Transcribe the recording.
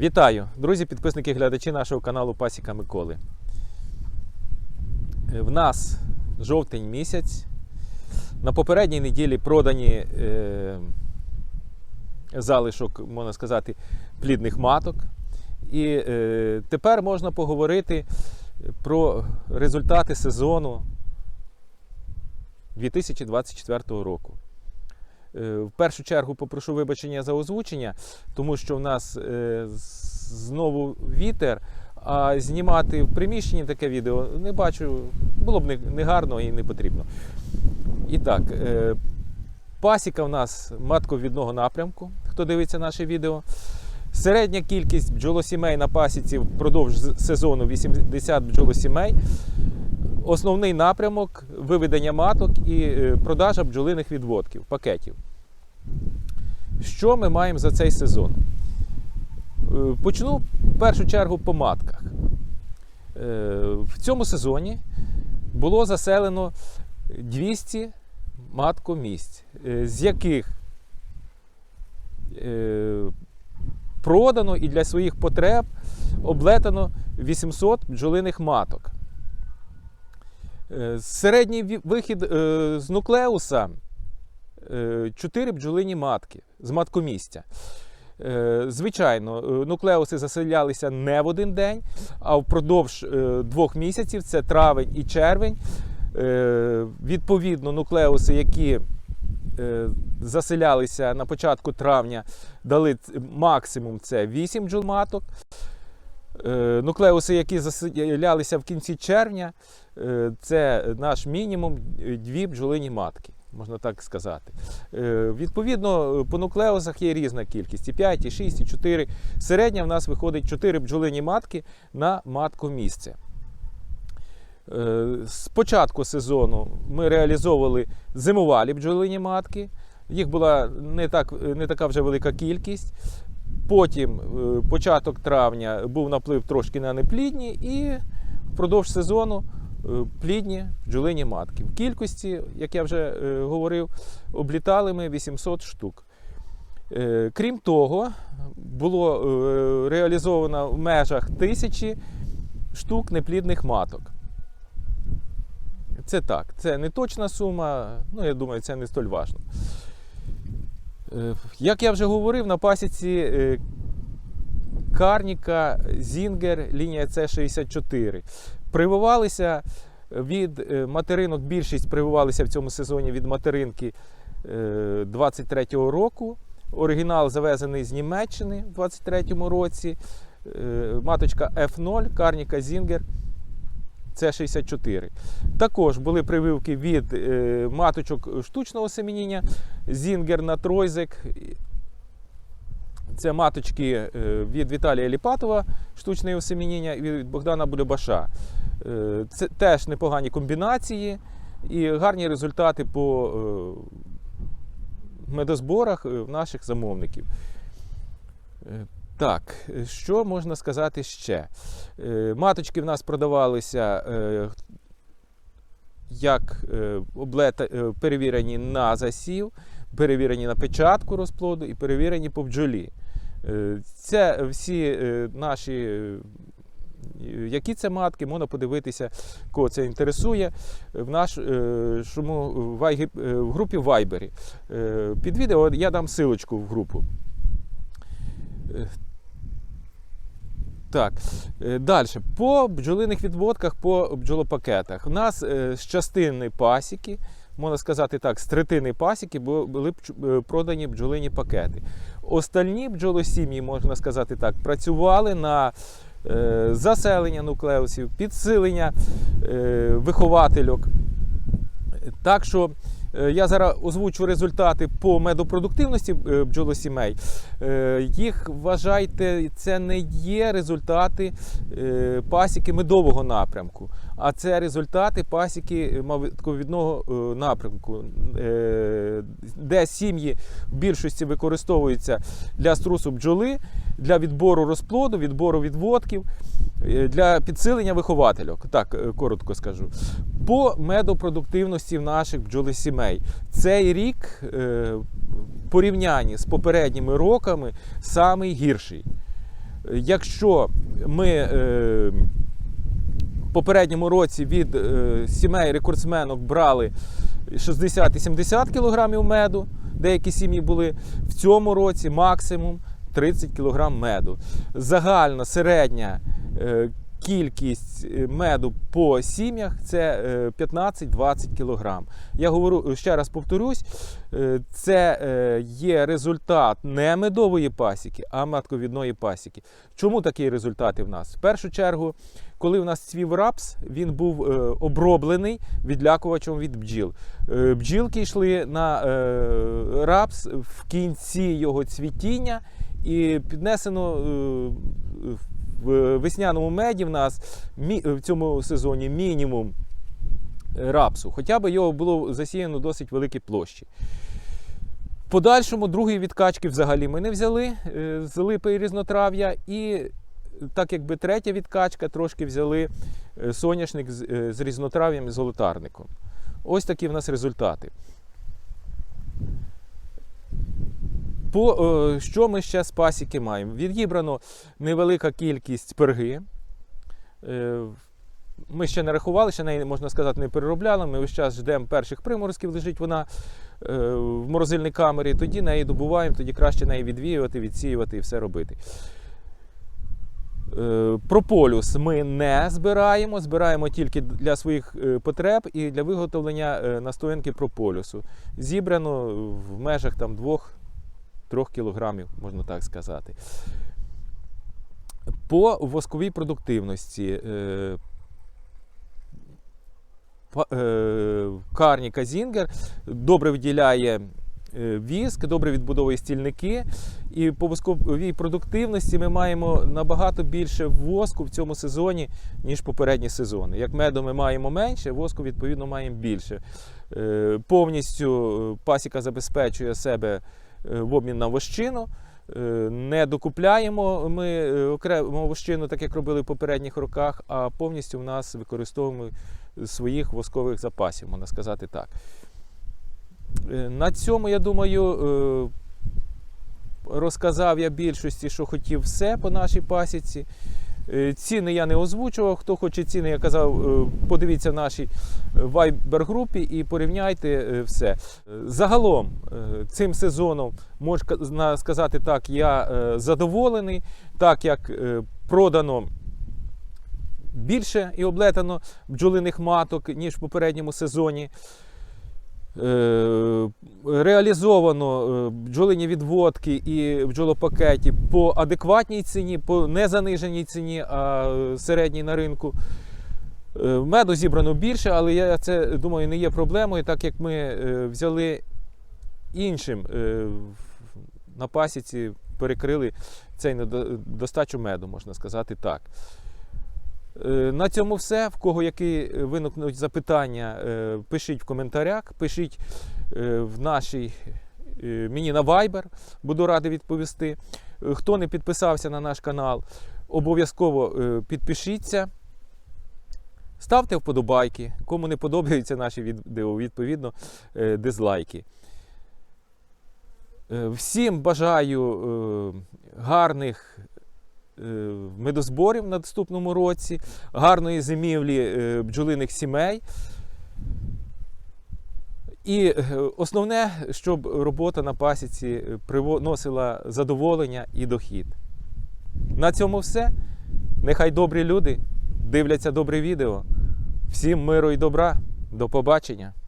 Вітаю, друзі, підписники глядачі нашого каналу Пасіка Миколи. Е, В нас жовтень місяць. На попередній неділі продані е, залишок, можна сказати, плідних маток. І е, тепер можна поговорити про результати сезону 2024 року. Е, В першу чергу попрошу вибачення за озвучення, тому що в нас е, знову вітер, а знімати в приміщенні таке відео не бачу, було б не, не гарно і не потрібно. І так, е, пасіка в нас матковідного напрямку, хто дивиться наше відео. Середня кількість бджолосімей на пасіці впродовж сезону 80 бджолосімей. Основний напрямок виведення маток і е, продажа бджолиних відводків, пакетів. Що ми маємо за цей сезон? Е, Почну в першу чергу по матках. Е, В цьому сезоні було заселено 200 маткомісць, з яких продано і для своїх потреб облетано 800 бджолиних маток. Е, Середній вихід е, з нуклеуса 4 бджолині матки з маткомістя. Е, Звичайно, е, нуклеуси заселялися не в один день, а впродовж е, двох місяців це травень і червень. Е, Відповідно, нуклеуси, які е, заселялися на початку травня, дали максимум це 8 бджолматок. Е, Нуклеуси, які заселялися в кінці червня, е, це наш мінімум е, дві бджолині матки, можна так сказати. Е, Відповідно, по нуклеусах є різна кількість: і 5, і 6, і 4. Середня в нас виходить 4 бджолині матки на матку-місце. Е, З початку сезону ми реалізовували зимувалі бджолині матки. Їх була не, так, не така вже велика кількість. Потім, е, початок травня, був наплив трошки на неплідні, і впродовж сезону е, плідні бджолині матки. В кількості, як я вже е, говорив, облітали ми 800 штук. Крім того, було реалізовано в межах тисячі штук неплідних маток. Це так, це не точна сума, ну я думаю, це не столь важливо. Е, Як я вже говорив, на пасіці е, Карніка, Зінгер, лінія С64. Прививалися від е, материнок, більшість прививалися в цьому сезоні від материнки е, 23-го року. Оригінал завезений з Німеччини в 23-му році. Маточка F0, Карніка Зінгер. Це 64. Також були прививки від е, маточок штучного семеніння, Зінгер на Тройзек. Це маточки е, від Віталія Ліпатова, штучне осемініння, і від Богдана Булюбаша. Е, Це теж непогані комбінації і гарні результати по медозборах в наших замовників. Так, е, що можна сказати ще? Е, Маточки в нас продавалися е, як облета, перевірені на засів, перевірені на печатку розплоду і перевірені по бджолі. Це всі наші. Які це матки, можна подивитися, кого це інтересує в нашому в групі. Е, Під відео я дам силочку в групу. Е, Так, далі. По бджолиних відводках, по бджолопакетах. У нас е, з частини пасіки, можна сказати так, з третини пасіки бу- були е, продані бджолині пакети. Остальні бджолосім'ї, можна сказати так, працювали на е, заселення нуклеусів, підсилення е, виховательок. Так що е, я зараз озвучу результати по медопродуктивності е, бджолосімей. Е, Їх вважайте, це не є результати е, пасіки медового напрямку, а це результати пасіки матковідного е, напрямку, де сім'ї в більшості використовуються для струсу бджоли, для відбору розплоду, відбору відводків, для підсилення виховательок. Так, коротко скажу. По медопродуктивності наших бджолосімей цей рік порівнянні з попередніми роками самий гірший. Якщо ми е, в попередньому році від е, сімей рекордсменок брали 60 і 70 кг меду, деякі сім'ї були в цьому році максимум 30 кг меду. Загальна середня е, кількість е, меду по сім'ях це е, 15-20 кг. Я говорю ще раз повторюсь, е, це е, є результат не медової пасіки, а матковідної пасіки. Чому такі результати в нас? В першу чергу, коли в нас цвів рапс, він був е, оброблений відлякувачем від бджіл. Е, Бджілки йшли на е, рапс в кінці його цвітіння, і піднесено е, в весняному меді в нас в цьому сезоні мінімум рапсу, хоча б його було засіяно досить великі площі. В подальшому другої відкачки взагалі ми не взяли е, з липи і різнотрав'я, і так якби третя відкачка трошки взяли е, соняшник е, з різнотрав'ям і золотарником. Ось такі в нас результати. По, е, що ми ще з пасіки маємо? Відібрано невелика кількість перги. Е, ми ще не рахували, ще неї, можна сказати, не переробляли. Ми весь час ждемо перших приморозків, лежить вона е, в морозильній камері, тоді неї добуваємо, тоді краще неї відвіювати, відсіювати і все робити. Прополюс ми не збираємо, збираємо тільки для своїх потреб і для виготовлення настоянки прополюсу. Зібрано в межах там 2-3 кілограмів, можна так сказати. По восковій продуктивності па- е, Карніка Зінгер добре виділяє е, віск, добре відбудовує стільники. І по восковій продуктивності ми маємо набагато більше воску в цьому сезоні, ніж попередні сезони. Як меду ми маємо менше, воску відповідно маємо більше. Е, Повністю пасіка забезпечує себе в обмін на вощину. Е, Не докупляємо ми е, окремо вощину, так як робили в попередніх роках, а повністю в нас використовуємо своїх воскових запасів, можна сказати так. Е, На цьому, я думаю, е, розказав я більшості, що хотів все по нашій пасіці. Е, Ціни я не озвучував. Хто хоче ціни, я казав, е, подивіться в нашій вайбер-групі і порівняйте е, все. Загалом цим сезоном можна сказати так, я задоволений, так як продано більше і облетано бджолиних маток, ніж в попередньому сезоні. Е, Реалізовано е, бджолині відводки і бджолопакеті по адекватній ціні, по незаниженій ціні, а середній на ринку. Е, Меду зібрано більше, але я це думаю не є проблемою, так як ми взяли іншим на пасіці, перекрили цей недостачу меду, можна сказати так. Е, На цьому все. В кого які е, виникнуть запитання, е, пишіть в коментарях, пишіть в нашій мені на Viber, буду радий відповісти. Хто не підписався на наш канал, обов'язково підпишіться. Ставте вподобайки. Кому не подобаються наші відео, відповідно, дизлайки. Всім бажаю гарних медозборів на наступному році, гарної зимівлі е, бджолиних сімей. І е, основне, щоб робота на пасіці е, приносила задоволення і дохід. На цьому все. Нехай добрі люди дивляться добре відео. Всім миру і добра. До побачення!